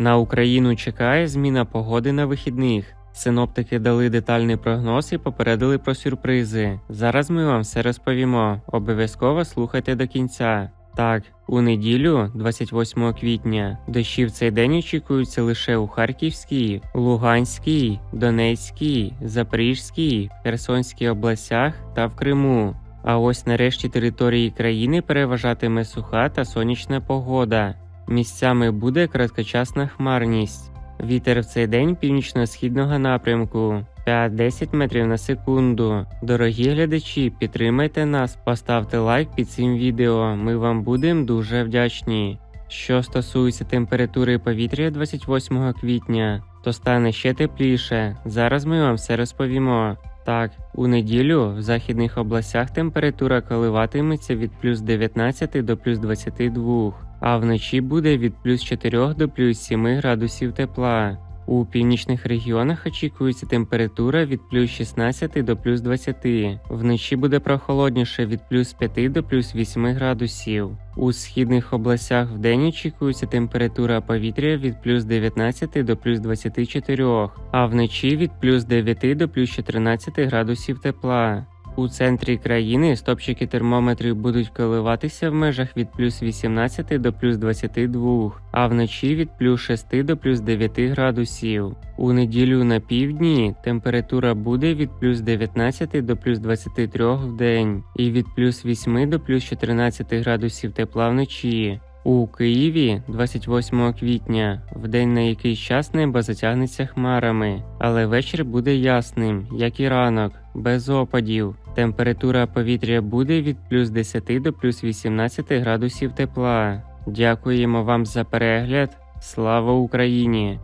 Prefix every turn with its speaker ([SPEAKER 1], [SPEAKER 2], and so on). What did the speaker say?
[SPEAKER 1] На Україну чекає зміна погоди на вихідних. Синоптики дали детальний прогноз і попередили про сюрпризи. Зараз ми вам все розповімо. Обов'язково слухайте до кінця. Так, у неділю, 28 квітня, дощі в цей день очікуються лише у Харківській, Луганській, Донецькій, Запорізькій, Херсонській областях та в Криму. А ось нарешті території країни переважатиме суха та сонячна погода. Місцями буде короткочасна хмарність. Вітер в цей день північно-східного напрямку 5-10 метрів на секунду. Дорогі глядачі, підтримайте нас, поставте лайк під цим відео. Ми вам будемо дуже вдячні. Що стосується температури повітря 28 квітня, то стане ще тепліше. Зараз ми вам все розповімо. Так, у неділю в західних областях температура коливатиметься від плюс 19 до плюс 22, а вночі буде від плюс 4 до плюс 7 градусів тепла. У північних регіонах очікується температура від плюс 16 до плюс 20. Вночі буде прохолодніше від плюс 5 до плюс 8 градусів. У східних областях вдень очікується температура повітря від плюс 19 до плюс 24, а вночі від плюс 9 до плюс 14 градусів тепла. У центрі країни стопчики термометрів будуть коливатися в межах від плюс 18 до плюс 22, а вночі від плюс 6 до плюс 9 градусів. У неділю на півдні температура буде від плюс 19 до плюс 23 в день і від плюс 8 до плюс 14 градусів тепла вночі. У Києві 28 квітня, в день на якийсь час небо затягнеться хмарами, але вечір буде ясним, як і ранок, без опадів. Температура повітря буде від плюс 10 до плюс 18 градусів тепла. Дякуємо вам за перегляд. Слава Україні!